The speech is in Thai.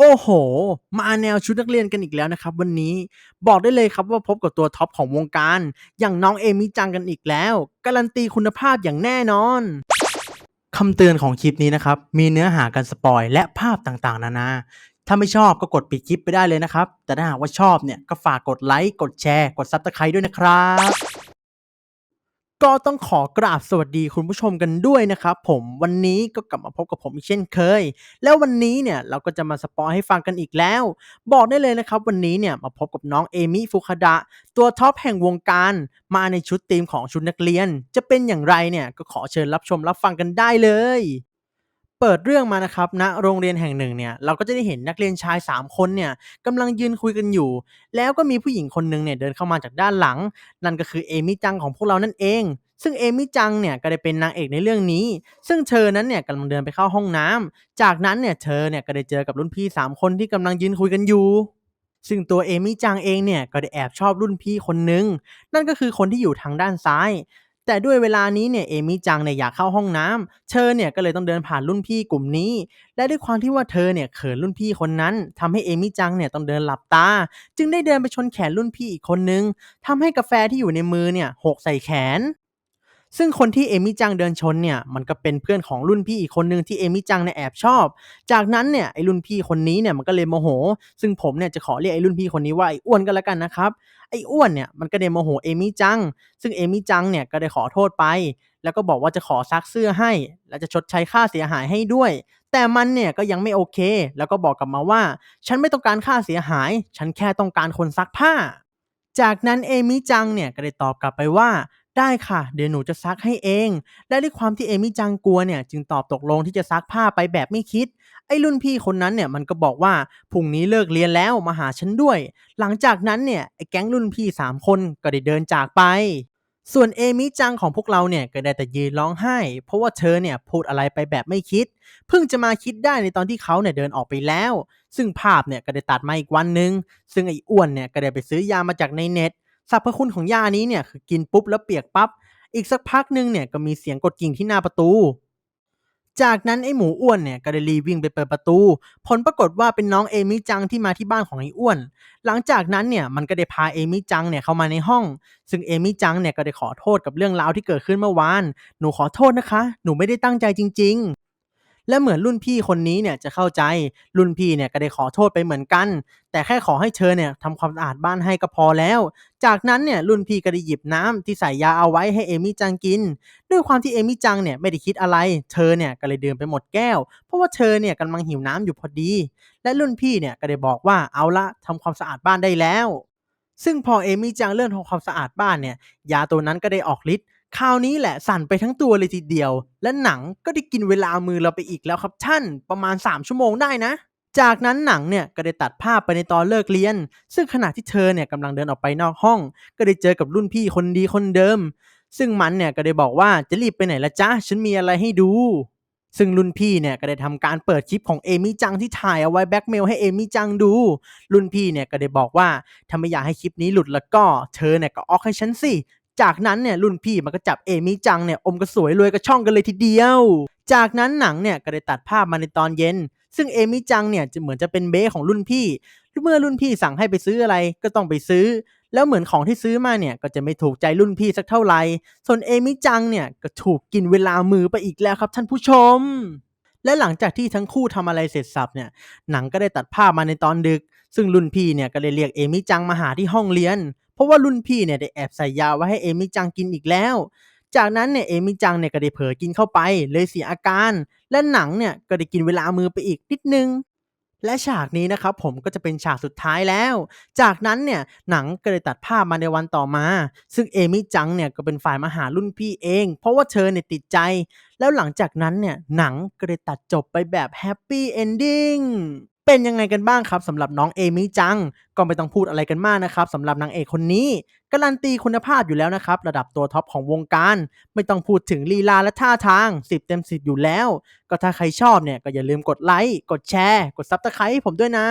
โอ้โฮมาแนวชุดนักเรียนกันอีกแล้วนะครับ วันนี้บอกได้เลยครับว่าพบกับตัวท็อปของวงการ อย่างน้องเอมิจังกันอีกแล้ว การันตีคุณภาพอย่างแน่นอนคำเตือนของคลิปนี้นะครับ มีเนื้อหาการสปอยและภาพต่างๆ นานา ถ้าไม่ชอบก็กดปิดคลิปไปได้เลยนะครับ แต่ถ้าหากว่าชอบเนี่ยก็ฝากกดไลค์กดแชร์ กดซับสไครต์ด้วยนะครับ ก็ต้องขอกราบสวัสดีคุณผู้ชมกันด้วยนะครับผมวันนี้ก็กลับมาพบกับผมอีกเช่นเคย แล้ววันนี้เนี่ยเราก็จะมาสปอยให้ฟังกันอีกแล้ว บอกได้เลยนะครับวันนี้เนี่ยมาพบกับน้องเอมิฟุคดะตัวท็อปแห่งวงการมาในชุดธีมของชุดนักเรียน จะเป็นอย่างไรเนี่ยก็ขอเชิญรับชมรับฟังกันได้เลย เปิดเรื่องมานะครับณโรงเรียนแห่งหนึ่งเนี่ยเราก็จะได้เห็นนักเรียนชาย 3 คนเนี่ยกำลังยืนคุยกันอยู่ แล้วก็มีผู้หญิงคนหนึ่งเนี่ยเดินเข้ามาจากด้านหลัง นั่นก็คือเอมิจังของพวกเรานั่นเอง ซึ่งเอมิจังเนี่ยก็ได้เป็นนางเอกในเรื่องนี้ ซึ่งเธอนั้นเนี่ยกำลังเดินไปเข้าห้องน้ำจากนั้นเนี่ยเธอเนี่ยก็ได้เจอกับรุ่นพี่ 3 คนที่กำลังยืนคุยกันอยู่ซึ่งตัวเอมิจังเองเนี่ยก็ได้แอบชอบรุ่นพี่คนหนึ่งนั่นก็คือคนที่อยู่ทางด้านซ้าย แต่ด้วยเวลานี้เนี่ยเอมิจังเนี่ยอยากเข้าห้องน้ำเธอเนี่ยก็เลยต้องเดินผ่านรุ่นพี่กลุ่มนี้ และด้วยความที่ว่าเธอเนี่ยเขินรุ่นพี่คนนั้นทำให้เอมิจังเนี่ยต้องเดินหลับตา จึงได้เดินไปชนแขนรุ่นพี่อีกคนนึงทำให้กาแฟที่อยู่ในมือเนี่ยหกใส่แขน ซึ่งคนที่เอมิจังเดินชนเนี่ยมันก็เป็นเพื่อนของรุ่นพี่อีกคนหนึ่งที่เอมิจังเนี่ยแอบชอบ จากนั้นเนี่ยไอ้รุ่นพี่คนนี้เนี่ยมันก็เลยโมโห ซึ่งผมเนี่ยจะขอเรียกไอ้รุ่นพี่คนนี้ว่าไอ้อ้วนก็แล้วกันนะครับไอ้อ้วนเนี่ยมันก็ได้โมโหเอมิจัง ซึ่งเอมิจังเนี่ยก็ได้ขอโทษไป แล้วก็บอกว่าจะขอซักเสื้อให้ และจะชดใช้ค่าเสียหายให้ด้วย แต่มันเนี่ยก็ยังไม่โอเค แล้วก็บอกกลับมาว่า ฉันไม่ต้องการค่าเสียหาย ฉันแค่ต้องการคนซักผ้าจากนั้นเอมิจังเนี่ยก็ได้ตอบกลับไปว่า ได้ค่ะ เดี๋ยวหนูจะซักให้เอง และด้วยความที่เอมิจังกลัวเนี่ยจึงตอบตกลงที่จะซักผ้าไปแบบไม่คิด ไอ้รุ่นพี่คนนั้นเนี่ยมันก็บอกว่าพรุ่งนี้เลิกเรียนแล้วมาหาฉันด้วย หลังจากนั้นเนี่ยไอ้แก๊งรุ่นพี่ 3 คนก็ได้เดินจากไป ส่วนเอมิจังของพวกเราเนี่ยก็ได้แต่ยืนร้องไห้ เพราะว่าเธอเนี่ยพูดอะไรไปแบบไม่คิด เพิ่งจะมาคิดได้ในตอนที่เขาเนี่ยเดินออกไปแล้ว ซึ่งภาพเนี่ยก็ได้ตัดมาอีกวันหนึ่งซึ่งไอ้อ้วนเนี่ยก็ได้ไปซื้อยามาจากในเน็ต สรรพคุณของยานี้เนี่ยคือกินปุ๊บแล้วเปียกปั๊บอีกสักพักหนึ่งเนี่ยก็มีเสียงกดกิ่งที่หน้าประตู จากนั้นไอ้หมูอ้วนเนี่ยก็ได้รีวิ่งไปเปิดประตู ผลปรากฏว่าเป็นน้องเอมิจังที่มาที่บ้านของไอ้อ้วน หลังจากนั้นเนี่ยมันก็ได้พาเอมิจังเนี่ยเข้ามาในห้อง ซึ่งเอมิจังเนี่ยก็ได้ขอโทษกับเรื่องราวที่เกิดขึ้นเมื่อวาน หนูขอโทษนะคะ หนูไม่ได้ตั้งใจจริง ๆ และเหมือนรุ่นพี่คนนี้เนี่ยจะเข้าใจรุ่นพี่เนี่ยก็ได้ขอโทษไปเหมือนกัน แต่แค่ขอให้เธอเนี่ยทำความสะอาดบ้านให้ก็พอแล้ว จากนั้นเนี่ยรุ่นพี่ก็ได้หยิบน้ำที่ใส่ยาเอาไว้ให้เอมิจังกิน ด้วยความที่เอมิจังเนี่ยไม่ได้คิดอะไร เธอเนี่ยก็เลยดื่มไปหมดแก้ว เพราะว่าเธอเนี่ยกำลังหิวน้ำอยู่พอดี และรุ่นพี่เนี่ยก็ได้บอกว่าเอาละทำความสะอาดบ้านได้แล้วซึ่งพอเอมิจังเริ่มทำความสะอาดบ้านเนี่ย ยาตัวนั้นก็ได้ออกฤทธิ์ คราวนี้แหละสั่นไปทั้งตัวเลยทีเดียว และหนังก็ได้กินเวลามือเราไปอีกแล้วครับท่านประมาณ 3 ชั่วโมงได้นะ จากนั้นหนังเนี่ยก็ได้ตัดภาพไปในตอนเลิกเรียน ซึ่งขณะที่เธอเนี่ยกำลังเดินออกไปนอกห้อง ก็ได้เจอกับรุ่นพี่คนดีคนเดิม ซึ่งมันเนี่ยก็ได้บอกว่าจะรีบไปไหนละจ๊ะฉันมีอะไรให้ดู ซึ่งรุ่นพี่เนี่ยก็ได้ทำการเปิดคลิปของเอมิจังที่ถ่ายเอาไว้แบ็กเมลให้เอมิจังดู รุ่นพี่เนี่ยก็ได้บอกว่าถ้าไม่อยากให้คลิปนี้หลุดแล้วก็เธอเนี่ยก็ออกให้ฉันสิ จากนั้นเนี่ยรุ่นพี่มันก็จับเอมิจังเนี่ยอมกระสวยรวยกระช่องกันเลยทีเดียว จากนั้นหนังเนี่ยก็ได้ตัดภาพมาในตอนเย็น ซึ่งเอมิจังเนี่ยจะเหมือนจะเป็นเบ้ของรุ่นพี่ เมื่อรุ่นพี่สั่งให้ไปซื้ออะไรก็ต้องไปซื้อ แล้วเหมือนของที่ซื้อมาเนี่ยก็จะไม่ถูกใจรุ่นพี่สักเท่าไหร่ ส่วนเอมิจังเนี่ยก็ถูกกินเวลามือไปอีกแล้วครับท่านผู้ชม และหลังจากที่ทั้งคู่ทำอะไรเสร็จสับเนี่ยหนังก็ได้ตัดภาพมาในตอนดึก ซึ่งรุ่นพี่เนี่ยก็เลยเรียกเอมิจังมาหาที่ห้องเรียน เพราะว่ารุ่นพี่เนี่ยได้แอบใส่ยาไว้ให้เอมิจังกินอีกแล้ว จากนั้นเนี่ยเอมิจังเนี่ยก็ได้เผลอกินเข้าไปเลยเสียอาการ และหนังเนี่ยก็ได้กินเวลามือไปอีกนิดนึงและฉากนี้นะครับผมก็จะเป็นฉากสุดท้ายแล้ว จากนั้นเนี่ยหนังก็เลยตัดภาพมาในวันต่อมา ซึ่งเอมิจังเนี่ยก็เป็นฝ่ายมาหารุ่นพี่เอง เพราะว่าเธอเนี่ยติดใจ แล้วหลังจากนั้นเนี่ยหนังก็เลยตัดจบไปแบบแฮปปี้เอนดิ้ง เป็นยังไงกันบ้างครับสำหรับน้องเอมิจัง ก็ไม่ต้องพูดอะไรกันมากนะครับสำหรับนางเอกคนนี้ การันตีคุณภาพอยู่แล้วนะครับ ระดับตัวท็อปของวงการ ไม่ต้องพูดถึงลีลาและท่าทาง 10 เต็ม 10 อยู่แล้ว ก็ถ้าใครชอบเนี่ยก็อย่าลืมกดไลค์กดแชร์ กดซับสไครต์ให้ผมด้วยนะ